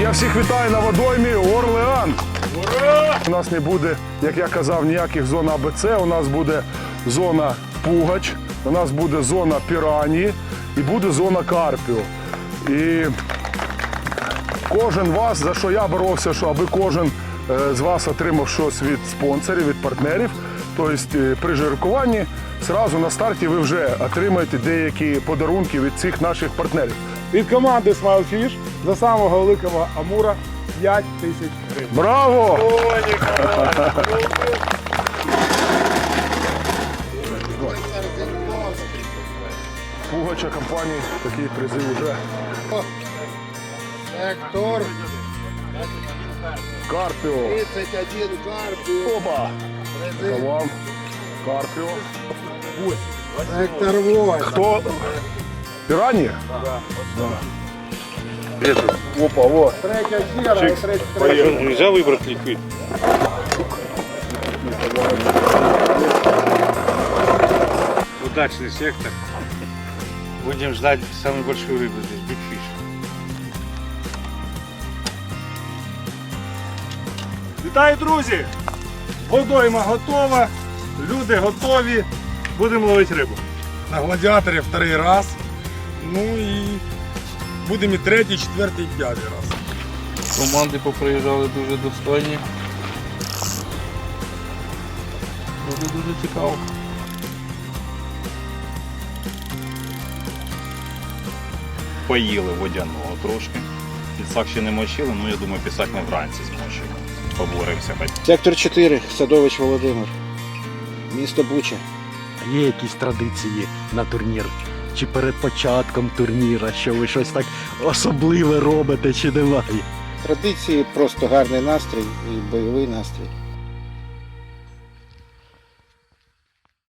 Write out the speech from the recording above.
я всіх вітаю на водоймі Орлеан. У нас не буде, як я казав, ніяких зон АБЦ. У нас буде зона Пугач, у нас буде зона Пірані і буде зона Карпіо. І кожен вас, за що я боровся, що аби кожен е, з вас отримав щось від спонсорів, від партнерів. Тобто е, при жеребкуванні зразу на старті ви вже отримаєте деякі подарунки від цих наших партнерів. Від команди Fish за самого великого Амура 5 тисяч гривень. Браво! Пугача компанії такі призи вже. Сектор Карпіо. 31 Карпіо. Опа! Це вам. Карпіо. Сектор 8. Хто? Пірані? Опа, во. Третя сіра і 33. Нельзя выбрать ликвид. Удачный сектор. Будем ждать самую большую рыбу здесь, Big Fish. Вітаю, друзі! Водойма готова, люди готові. Будемо ловити рибу. на гладіаторі вторий раз. Ну і будемо і третій, четвертий, і п'ятий раз. Команди поприїжджали дуже достойні. Буде дуже цікаво. Поїли водяного трошки. Пісак ще не мочили, ну я думаю, пісак ми вранці змочимо. Поборемося. Сектор 4. Садович Володимир. Місто Буча. Є якісь традиції на турнір? Чи перед початком турніра, що ви щось так особливе робите, чи немає? Традиції просто гарний настрій і бойовий настрій.